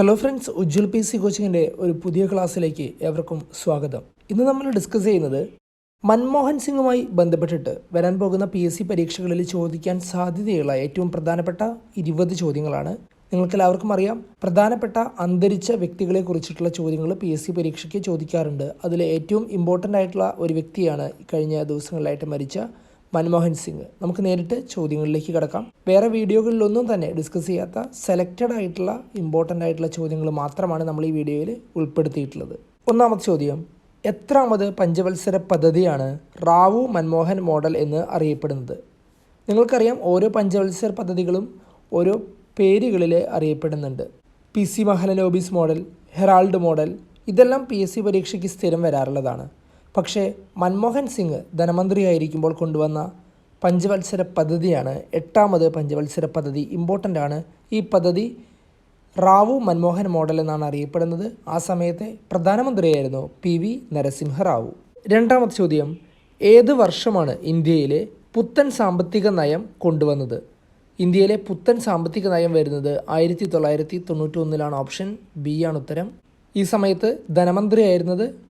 Hello friends Ujjwal P C കോച്ചിങ്ങിന്റെ ഒരു പുതിയ ക്ലാസ്സിലേക്ക് ഏവർക്കും സ്വാഗതം. ഇന്ന് നമ്മൾ ഡിസ്കസ് ചെയ്യുന്നത് മൻമോഹൻ സിംഗുമായി ബന്ധപ്പെട്ടിട്ട് വരാൻ പോകുന്ന പി എസ് സി പരീക്ഷകളിൽ ചോദിക്കാൻ സാധ്യതയുള്ള ഏറ്റവും പ്രധാനപ്പെട്ട ഇരുപത് ചോദ്യങ്ങളാണ്. നിങ്ങൾക്കെല്ലാവർക്കും അറിയാം പ്രധാനപ്പെട്ട അന്തരിച്ച വ്യക്തികളെ കുറിച്ചിട്ടുള്ള ചോദ്യങ്ങൾ പി എസ് സി പരീക്ഷയ്ക്ക് ചോദിക്കാറുണ്ട്. അതിൽ ഏറ്റവും ഇമ്പോർട്ടന്റ് ആയിട്ടുള്ള ഒരു വ്യക്തിയാണ് കഴിഞ്ഞ ദിവസങ്ങളിലായിട്ട് മരിച്ച മൻമോഹൻ സിംഗ്. നമുക്ക് നേരിട്ട് ചോദ്യങ്ങളിലേക്ക് കിടക്കാം. വേറെ വീഡിയോകളിലൊന്നും തന്നെ ഡിസ്കസ് ചെയ്യാത്ത സെലക്റ്റഡ് ആയിട്ടുള്ള ഇമ്പോർട്ടന്റ് ആയിട്ടുള്ള ചോദ്യങ്ങൾ മാത്രമാണ് നമ്മൾ ഈ വീഡിയോയിൽ ഉൾപ്പെടുത്തിയിട്ടുള്ളത്. ഒന്നാമത്തെ ചോദ്യം എത്രാമത് പഞ്ചവത്സര പദ്ധതിയാണ് റാവു മൻമോഹൻ മോഡൽ എന്ന് അറിയപ്പെടുന്നത്? നിങ്ങൾക്കറിയാം ഓരോ പഞ്ചവത്സര പദ്ധതികളും ഓരോ പേരുകളിൽ അറിയപ്പെടുന്നുണ്ട്. P C Mahalanobis model Harrod model ഇതെല്ലാം പി എസ് സി പരീക്ഷയ്ക്ക് സ്ഥിരം വരാറുള്ളതാണ്. പക്ഷേ മൻമോഹൻ സിംഗ് ധനമന്ത്രിയായിരിക്കുമ്പോൾ കൊണ്ടുവന്ന പഞ്ചവത്സര പദ്ധതിയാണ് എട്ടാമത് പഞ്ചവത്സര പദ്ധതി ഇമ്പോർട്ടന്റ് ആണ്. ഈ പദ്ധതി റാവു മൻമോഹൻ മോഡൽ എന്നാണ് അറിയപ്പെടുന്നത്. ആ സമയത്തെ പ്രധാനമന്ത്രിയായിരുന്നു പി വി നരസിംഹ റാവു. രണ്ടാമത്തെ ചോദ്യം ഏത് വർഷമാണ് ഇന്ത്യയിലെ പുത്തൻ സാമ്പത്തിക നയം കൊണ്ടുവന്നത്? ഇന്ത്യയിലെ പുത്തൻ സാമ്പത്തിക നയം വരുന്നത് ആയിരത്തി തൊള്ളായിരത്തി തൊണ്ണൂറ്റി ഒന്നിലാണ്. ഓപ്ഷൻ ബി ആണ് ഉത്തരം. ഈ സമയത്ത് ധനമന്ത്രിയായിരുന്നത്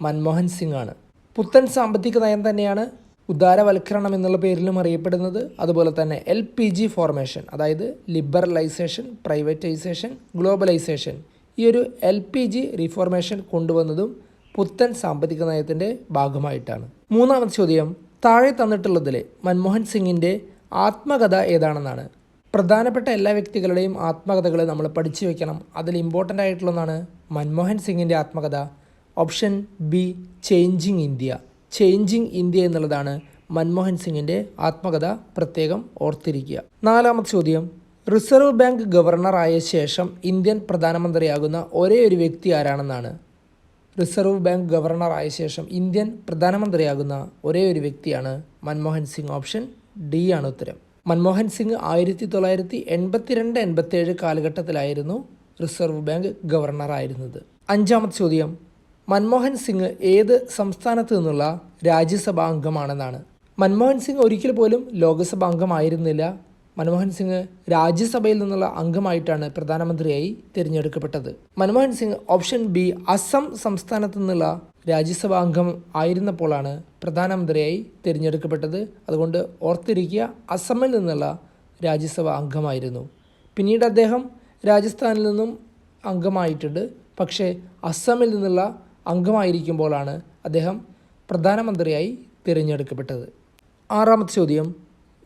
മൻമോഹൻ സിംഗ് ആണ് പുത്തൻ സാമ്പത്തിക നയം തന്നെയാണ് ഉദാരവൽക്കരണം എന്നുള്ള പേരിലും അറിയപ്പെടുന്നത്. അതുപോലെ തന്നെ എൽ പി ജി ഫോർമേഷൻ അതായത് ലിബറലൈസേഷൻ പ്രൈവറ്റൈസേഷൻ ഗ്ലോബലൈസേഷൻ ഈ ഒരു എൽ പി ജി റിഫോർമേഷൻ കൊണ്ടുവന്നതും പുത്തൻ സാമ്പത്തിക നയത്തിന്റെ ഭാഗമായിട്ടാണ്. മൂന്നാമത്തെ ചോദ്യം താഴെ തന്നിട്ടുള്ളതിൽ മൻമോഹൻ സിംഗിന്റെ ആത്മകഥ ഏതാണെന്നാണ്. പ്രധാനപ്പെട്ട എല്ലാ വ്യക്തികളുടെയും ആത്മകഥകൾ നമ്മൾ പഠിച്ചു വെക്കണം. അതിൽ ഇമ്പോർട്ടന്റ് ആയിട്ടുള്ളതാണ് മൻമോഹൻ സിംഗിന്റെ ആത്മകഥ. Option B changing India changing India എന്നുള്ളതാണ് മൻമോഹൻ സിംഗിന്റെ ആത്മകഥ പ്രത്യേകം ഓർത്തിരിക്കുക. നാലാമത്തെ ചോദ്യം. റിസർവ് ബാങ്ക് ഗവർണറായ ശേഷം ഇന്ത്യൻ പ്രധാനമന്ത്രിയാകുന്ന ഒരേ ഒരു വ്യക്തി ആരാണെന്നാണ്? റിസർവ് ബാങ്ക് ഗവർണറായ ശേഷം ഇന്ത്യൻ പ്രധാനമന്ത്രിയാകുന്ന ഒരേ ഒരു വ്യക്തിയാണ് മൻമോഹൻ സിംഗ്. ഓപ്ഷൻ ഡി ആണ് ഉത്തരം. മൻമോഹൻ സിംഗ് ആയിരത്തി തൊള്ളായിരത്തി എൺപത്തിരണ്ട് എൺപത്തേഴ് കാലഘട്ടത്തിലായിരുന്നു റിസർവ് ബാങ്ക് ഗവർണറായിരുന്നത് അഞ്ചാമത്തെ ചോദ്യം. മൻമോഹൻ സിംഗ് ഏത് സംസ്ഥാനത്ത് നിന്നുള്ള രാജ്യസഭാ അംഗമാണെന്നാണ് മൻമോഹൻ സിംഗ് ഒരിക്കൽ പോലും ലോക്സഭാ അംഗമായിരുന്നില്ല. മൻമോഹൻ സിംഗ് രാജ്യസഭയിൽ നിന്നുള്ള അംഗമായിട്ടാണ് പ്രധാനമന്ത്രിയായി തിരഞ്ഞെടുക്കപ്പെട്ടത്. മൻമോഹൻ സിംഗ് ഓപ്ഷൻ ബി അസം സംസ്ഥാനത്തു നിന്നുള്ള രാജ്യസഭാ അംഗം ആയിരുന്നപ്പോഴാണ് പ്രധാനമന്ത്രിയായി തിരഞ്ഞെടുക്കപ്പെട്ടത്. അതുകൊണ്ട് ഓർത്തിരിക്കുക അസമിൽ നിന്നുള്ള രാജ്യസഭാ അംഗമായിരുന്നു. പിന്നീട് അദ്ദേഹം രാജസ്ഥാനിൽ നിന്നും അംഗമായിട്ടുണ്ട്. പക്ഷേ അസമിൽ നിന്നുള്ള അംഗമായിരിക്കുമ്പോഴാണ് അദ്ദേഹം പ്രധാനമന്ത്രിയായി തിരഞ്ഞെടുക്കപ്പെട്ടത്. ആറാമത്തെ ചോദ്യം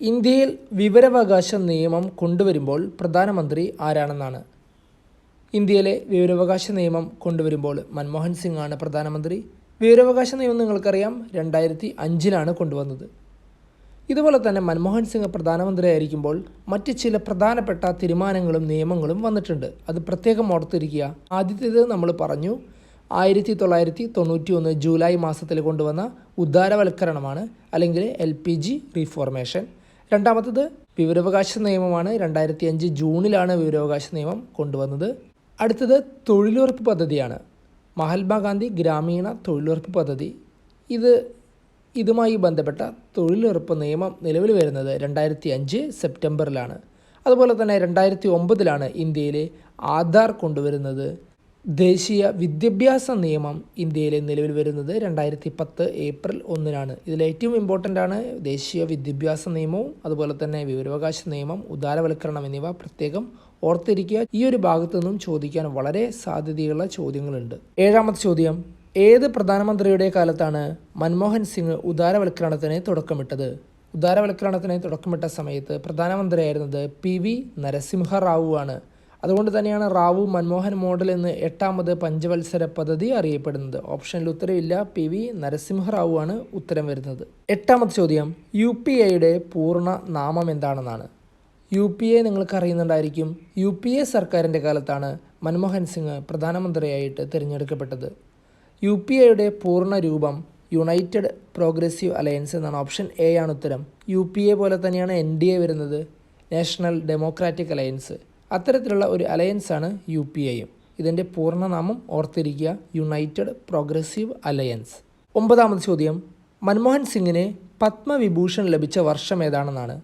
ഇന്ത്യയിൽ വിവരാവകാശ നിയമം കൊണ്ടുവരുമ്പോൾ പ്രധാനമന്ത്രി ആരാണെന്നാണ്? ഇന്ത്യയിലെ വിവരാവകാശ നിയമം കൊണ്ടുവരുമ്പോൾ മൻമോഹൻ സിംഗ് ആണ് പ്രധാനമന്ത്രി. വിവരാവകാശ നിയമം നിങ്ങൾക്കറിയാം രണ്ടായിരത്തി അഞ്ചിലാണ് കൊണ്ടുവന്നത്. ഇതുപോലെ തന്നെ മൻമോഹൻ സിംഗ് പ്രധാനമന്ത്രിയായിരിക്കുമ്പോൾ മറ്റ് ചില പ്രധാനപ്പെട്ട തീരുമാനങ്ങളും നിയമങ്ങളും വന്നിട്ടുണ്ട്. അത് പ്രത്യേകം ഓർത്തിരിക്കുക. ആദ്യത്തേത് നമ്മൾ പറഞ്ഞു ആയിരത്തി തൊള്ളായിരത്തി തൊണ്ണൂറ്റി ഒന്ന് ജൂലൈ മാസത്തിൽ കൊണ്ടുവന്ന ഉദ്ധാരവൽക്കരണമാണ് അല്ലെങ്കിൽ എൽ പി ജി റീഫോർമേഷൻ രണ്ടാമത്തത് വിവരാവകാശ നിയമമാണ്. രണ്ടായിരത്തി അഞ്ച് ജൂണിലാണ് വിവരാവകാശ നിയമം കൊണ്ടുവന്നത്. അടുത്തത് തൊഴിലുറപ്പ് പദ്ധതിയാണ്. മഹാത്മാഗാന്ധി ഗ്രാമീണ തൊഴിലുറപ്പ് പദ്ധതി. ഇത് ഇതുമായി ബന്ധപ്പെട്ട തൊഴിലുറപ്പ് നിയമം നിലവിൽ വരുന്നത് രണ്ടായിരത്തി അഞ്ച് സെപ്റ്റംബറിലാണ്. അതുപോലെ തന്നെ രണ്ടായിരത്തി ഒമ്പതിലാണ് ഇന്ത്യയിലെ ആധാർ കൊണ്ടുവരുന്നത്. ദേശീയ വിദ്യാഭ്യാസ നിയമം ഇന്ത്യയിൽ നിലവിൽ വരുന്നത് രണ്ടായിരത്തി പത്ത് ഏപ്രിൽ ഒന്നിനാണ്. ഇതിൽ ഏറ്റവും ഇമ്പോർട്ടന്റ് ആണ് ദേശീയ വിദ്യാഭ്യാസ നിയമവും അതുപോലെ തന്നെ വിവരാവകാശ നിയമം ഉദാരവൽക്കരണം എന്നിവ പ്രത്യേകം ഓർത്തിരിക്കുക. ഈ ഒരു ഭാഗത്തു നിന്നും ചോദിക്കാൻ വളരെ സാധ്യതയുള്ള ചോദ്യങ്ങളുണ്ട്. ഏഴാമത്തെ ചോദ്യം ഏത് പ്രധാനമന്ത്രിയുടെ കാലത്താണ് മൻമോഹൻ സിംഗ് ഉദാരവൽക്കരണത്തിന് തുടക്കമിട്ടത്? ഉദാരവൽക്കരണത്തിന് തുടക്കമിട്ട സമയത്ത് പ്രധാനമന്ത്രിയായിരുന്നത് പി വി നരസിംഹ റാവു ആണ് അതുകൊണ്ട് തന്നെയാണ് റാവു മൻമോഹൻ മോഡൽ എന്ന് എട്ടാമത് പഞ്ചവത്സര പദ്ധതി അറിയപ്പെടുന്നത്. ഓപ്ഷനിൽ ഉത്തരവില്ല. പി വി നരസിംഹറാവു ആണ് ഉത്തരം വരുന്നത്. എട്ടാമത്തെ ചോദ്യം. യു പി ഐയുടെ പൂർണ നാമം എന്താണെന്നാണ്. യു പി എ നിങ്ങൾക്ക് അറിയുന്നുണ്ടായിരിക്കും. യു പി എ സർക്കാരിന്റെ കാലത്താണ് മൻമോഹൻ സിംഗ് പ്രധാനമന്ത്രിയായിട്ട് തിരഞ്ഞെടുക്കപ്പെട്ടത്. യു പി എയുടെ പൂർണ രൂപം യുണൈറ്റഡ് പ്രോഗ്രസീവ് അലയൻസ് എന്നാണ് ഓപ്ഷൻ എ ആണ് ഉത്തരം. യു പി എ പോലെ തന്നെയാണ് എൻ ഡി എ വരുന്നത്. National democratic alliance. അത്തരത്തിലുള്ള ഒരു അലയൻസാണ് യു പി ഐയും ഇതിന്റെ പൂർണനാമം ഓർത്തിരിക്കുക യുണൈറ്റഡ് പ്രോഗ്രസീവ് അലയൻസ് ഒമ്പതാമത് ചോദ്യം മൻമോഹൻ സിംഗിന് പത്മവിഭൂഷൺ ലഭിച്ച വർഷം ഏതാണെന്നാണ്?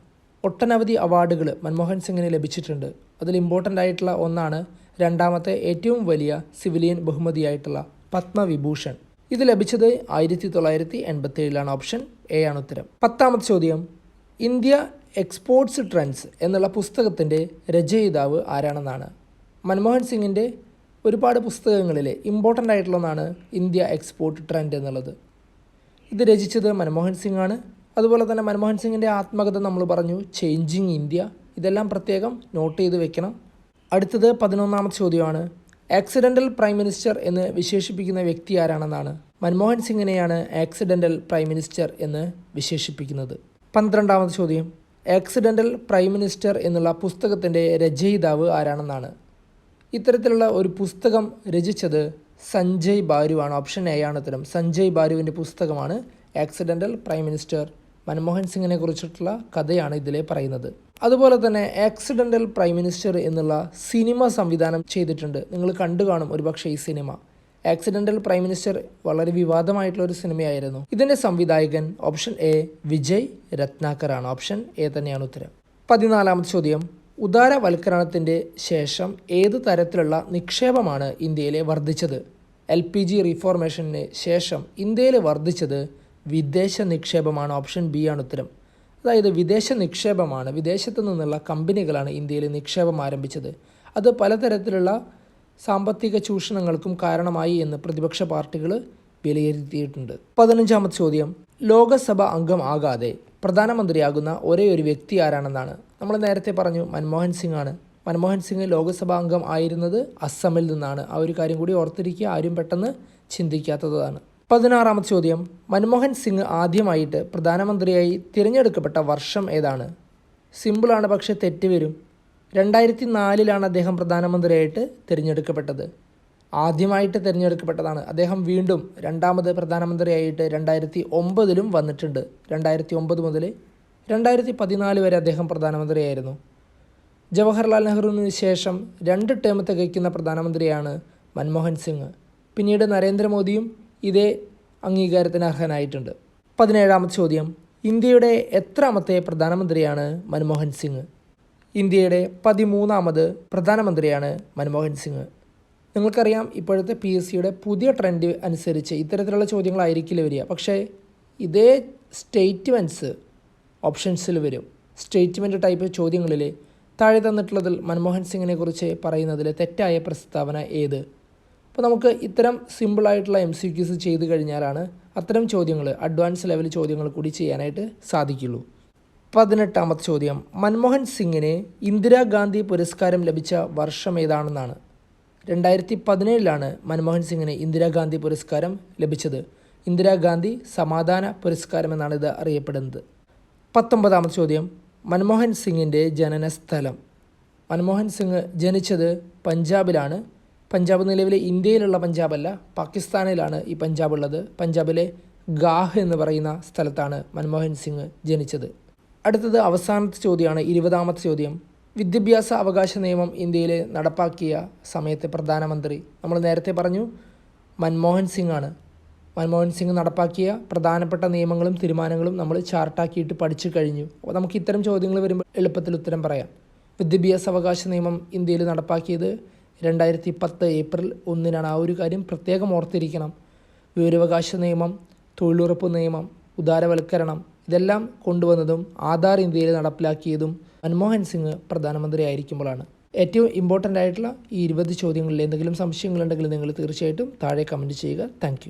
ഒട്ടനവധി അവാർഡുകൾ മൻമോഹൻ സിംഗിന് ലഭിച്ചിട്ടുണ്ട്. അതിൽ ഇമ്പോർട്ടന്റ് ആയിട്ടുള്ള ഒന്നാണ് രണ്ടാമത്തെ ഏറ്റവും വലിയ സിവിലിയൻ ബഹുമതിയായിട്ടുള്ള പത്മവിഭൂഷൺ. ഇത് ലഭിച്ചത് ആയിരത്തി തൊള്ളായിരത്തി എൺപത്തി ഏഴിലാണ് ഓപ്ഷൻ എ ആണ് ഉത്തരം. പത്താമത്തെ ചോദ്യം ഇന്ത്യ എക്സ്പോർട്സ് ട്രെൻഡ്സ് എന്നുള്ള പുസ്തകത്തിന്റെ രചയിതാവ് ആരാണെന്നാണ്? മൻമോഹൻ സിംഗിന്റെ ഒരുപാട് പുസ്തകങ്ങളിലെ ഇമ്പോർട്ടന്റ് ആയിട്ടുള്ള ഒന്നാണ് ഇന്ത്യ എക്സ്പോർട്ട് ട്രെൻഡ് എന്നുള്ളത്. ഇത് രചിച്ചത് മൻമോഹൻ സിംഗ് ആണ് അതുപോലെ തന്നെ മൻമോഹൻ സിംഗിന്റെ ആത്മകഥ നമ്മൾ പറഞ്ഞു ചേഞ്ചിങ് ഇന്ത്യ ഇതെല്ലാം പ്രത്യേകം നോട്ട് ചെയ്ത് വെക്കണം. അടുത്തത് പതിനൊന്നാമത്തെ ചോദ്യമാണ്. ആക്സിഡന്റൽ പ്രൈം മിനിസ്റ്റർ എന്ന് വിശേഷിപ്പിക്കുന്ന വ്യക്തി ആരാണെന്നാണ്? മൻമോഹൻ സിംഗിനെയാണ് ആക്സിഡന്റൽ പ്രൈം മിനിസ്റ്റർ എന്ന് വിശേഷിപ്പിക്കുന്നത്. പന്ത്രണ്ടാമത് ചോദ്യം. ആക്സിഡന്റൽ പ്രൈം മിനിസ്റ്റർ എന്നുള്ള പുസ്തകത്തിന്റെ രചയിതാവ് ആരാണെന്നാണ്. ഇത്തരത്തിലുള്ള ഒരു പുസ്തകം രചിച്ചത് സഞ്ജയ് ബാരുവാണ് ഓപ്ഷൻ എ ആണ് ഉത്തരം. സഞ്ജയ് ബാരുവിന്റെ പുസ്തകമാണ് ആക്സിഡന്റൽ പ്രൈം മിനിസ്റ്റർ മൻമോഹൻ സിംഗിനെ കുറിച്ചിട്ടുള്ള കഥയാണ് ഇതിലെ പറയുന്നത്. അതുപോലെ തന്നെ ആക്സിഡന്റൽ പ്രൈം മിനിസ്റ്റർ എന്നുള്ള സിനിമ സംവിധാനം ചെയ്തിട്ടുണ്ട്. നിങ്ങൾ കണ്ടു കാണും ഒരുപക്ഷെ ഈ സിനിമ. ആക്സിഡന്റൽ പ്രൈം മിനിസ്റ്റർ വളരെ വിവാദമായിട്ടുള്ള ഒരു സിനിമയായിരുന്നു. ഇതിന്റെ സംവിധായകൻ ഓപ്ഷൻ എ വിജയ് രത്നാകറാണ് ഓപ്ഷൻ എ തന്നെയാണ് ഉത്തരം. പതിനാലാമത്തെ ചോദ്യം. ഉദാരവൽക്കരണത്തിന്റെ ശേഷം ഏത് തരത്തിലുള്ള നിക്ഷേപമാണ് ഇന്ത്യയിലെ വർദ്ധിച്ചത്? എൽ പി ജി റീഫോർമേഷന് ശേഷം ഇന്ത്യയിലെ വർദ്ധിച്ചത് വിദേശ നിക്ഷേപമാണ്. ഓപ്ഷൻ ബി ആണ് ഉത്തരം. അതായത് വിദേശ നിക്ഷേപമാണ്. വിദേശത്തു നിന്നുള്ള കമ്പനികളാണ് ഇന്ത്യയിൽ നിക്ഷേപം ആരംഭിച്ചത്. അത് പലതരത്തിലുള്ള സാമ്പത്തിക ചൂഷണങ്ങൾക്കും കാരണമായി എന്ന് പ്രതിപക്ഷ പാർട്ടികൾ വിലയിരുത്തിയിട്ടുണ്ട്. പതിനഞ്ചാമത്തെ ചോദ്യം. ലോകസഭ അംഗം ആകാതെ പ്രധാനമന്ത്രിയാകുന്ന ഒരേ ഒരു വ്യക്തി ആരാണെന്നാണ്. നമ്മൾ നേരത്തെ പറഞ്ഞു മൻമോഹൻ സിംഗ് ആണ്. മൻമോഹൻ സിംഗ് ലോകസഭാ അംഗം ആയിരുന്നത് അസമിൽ നിന്നാണ്. ആ ഒരു കാര്യം കൂടി ഓർത്തിരിക്കുക. ആരും പെട്ടെന്ന് ചിന്തിക്കാത്തതാണ്. പതിനാറാമത്തെ ചോദ്യം. മൻമോഹൻ സിംഗ് ആദ്യമായിട്ട് പ്രധാനമന്ത്രിയായി തിരഞ്ഞെടുക്കപ്പെട്ട വർഷം ഏതാണ്? സിമ്പിളാണ് പക്ഷേ തെറ്റ് വരും. രണ്ടായിരത്തി നാലിലാണ് അദ്ദേഹം പ്രധാനമന്ത്രിയായിട്ട് തിരഞ്ഞെടുക്കപ്പെട്ടത്. ആദ്യമായിട്ട് തിരഞ്ഞെടുക്കപ്പെട്ടതാണ്. അദ്ദേഹം വീണ്ടും രണ്ടാമത് പ്രധാനമന്ത്രിയായിട്ട് രണ്ടായിരത്തി ഒമ്പതിലും വന്നിട്ടുണ്ട്. രണ്ടായിരത്തി ഒമ്പത് മുതൽ രണ്ടായിരത്തി പതിനാല് വരെ അദ്ദേഹം പ്രധാനമന്ത്രിയായിരുന്നു. ജവഹർലാൽ നെഹ്റുവിന് ശേഷം രണ്ട് ടേം തികയ്ക്കുന്ന പ്രധാനമന്ത്രിയാണ് മൻമോഹൻ സിംഗ്. പിന്നീട് നരേന്ദ്രമോദിയും ഇതേ അംഗീകാരത്തിന് അർഹനായിട്ടുണ്ട്. പതിനേഴാമത്തെ ചോദ്യം. ഇന്ത്യയുടെ എത്രാമത്തെ പ്രധാനമന്ത്രിയാണ് മൻമോഹൻ സിംഗ്? ഇന്ത്യയുടെ പതിമൂന്നാമത് പ്രധാനമന്ത്രിയാണ് മൻമോഹൻ സിംഗ്. നിങ്ങൾക്കറിയാം ഇപ്പോഴത്തെ പി എസ് സിയുടെ പുതിയ ട്രെൻഡ് അനുസരിച്ച് ഇത്തരത്തിലുള്ള ചോദ്യങ്ങളായിരിക്കില്ല വരിക. പക്ഷേ ഇതേ സ്റ്റേറ്റ്മെന്റ്സ് ഓപ്ഷൻസിൽ വരും. സ്റ്റേറ്റ്മെന്റ് ടൈപ്പ് ചോദ്യങ്ങളിൽ താഴെ തന്നിട്ടുള്ളതിൽ മൻമോഹൻ സിംഗിനെ കുറിച്ച് പറയുന്നതിൽ തെറ്റായ പ്രസ്താവന ഏത്? അപ്പോൾ നമുക്ക് ഇത്തരം സിമ്പിളായിട്ടുള്ള എം സി ക്യൂസ് ചെയ്ത് കഴിഞ്ഞാലാണ് അത്തരം ചോദ്യങ്ങൾ അഡ്വാൻസ് ലെവൽ ചോദ്യങ്ങൾ കൂടി ചെയ്യാനായിട്ട് സാധിക്കുള്ളൂ. പതിനെട്ടാമത്തെ ചോദ്യം. മൻമോഹൻ സിംഗിന് ഇന്ദിരാഗാന്ധി പുരസ്കാരം ലഭിച്ച വർഷം ഏതാണെന്നാണ്. രണ്ടായിരത്തി പതിനേഴിലാണ് മൻമോഹൻ സിംഗിന് ഇന്ദിരാഗാന്ധി പുരസ്കാരം ലഭിച്ചത്. ഇന്ദിരാഗാന്ധി സമാധാന പുരസ്കാരം എന്നാണ് ഇത് അറിയപ്പെടുന്നത്. പത്തൊമ്പതാമത്തെ ചോദ്യം. മൻമോഹൻ സിംഗിന്റെ ജനനസ്ഥലം മൻമോഹൻ സിംഗ് ജനിച്ചത് പഞ്ചാബിലാണ്. പഞ്ചാബ് നിലവിലെ ഇന്ത്യയിലുള്ള പഞ്ചാബല്ല പാകിസ്ഥാനിലാണ് ഈ പഞ്ചാബ് ഉള്ളത് പഞ്ചാബിലെ ഗാഹ് എന്ന് പറയുന്ന സ്ഥലത്താണ് മൻമോഹൻ സിംഗ് ജനിച്ചത്. അടുത്തത് അവസാനത്തെ ചോദ്യമാണ് ഇരുപതാമത്തെ ചോദ്യം. വിദ്യാഭ്യാസ അവകാശ നിയമം ഇന്ത്യയിൽ നടപ്പാക്കിയ സമയത്തെ പ്രധാനമന്ത്രി. നമ്മൾ നേരത്തെ പറഞ്ഞു മൻമോഹൻ സിംഗ് ആണ് മൻമോഹൻ സിംഗ് നടപ്പാക്കിയ പ്രധാനപ്പെട്ട നിയമങ്ങളും തീരുമാനങ്ങളും നമ്മൾ ചാർട്ടാക്കിയിട്ട് പഠിച്ചു കഴിഞ്ഞു. അപ്പോൾ നമുക്ക് ഇത്തരം ചോദ്യങ്ങൾ വരുമ്പോൾ എളുപ്പത്തിൽ ഉത്തരം പറയാം. വിദ്യാഭ്യാസ അവകാശ നിയമം ഇന്ത്യയിൽ നടപ്പാക്കിയത് രണ്ടായിരത്തി പത്ത് ഏപ്രിൽ ഒന്നിനാണ്. ആ ഒരു കാര്യം പ്രത്യേകം ഓർത്തിരിക്കണം. വിവരാവകാശ നിയമം തൊഴിലുറപ്പ് നിയമം ഉദാരവൽക്കരണം ഇതെല്ലാം കൊണ്ടുവന്നതും ആധാർ ഇന്ത്യയിൽ നടപ്പിലാക്കിയതും മൻമോഹൻ സിംഗ് പ്രധാനമന്ത്രി ആയിരിക്കുമ്പോഴാണ് ഏറ്റവും ഇമ്പോർട്ടന്റ് ആയിട്ടുള്ള ഈ ഇരുപത് ചോദ്യങ്ങളിൽ എന്തെങ്കിലും സംശയങ്ങളുണ്ടെങ്കിൽ നിങ്ങൾ തീർച്ചയായിട്ടും താഴെ കമന്റ് ചെയ്യുക. താങ്ക്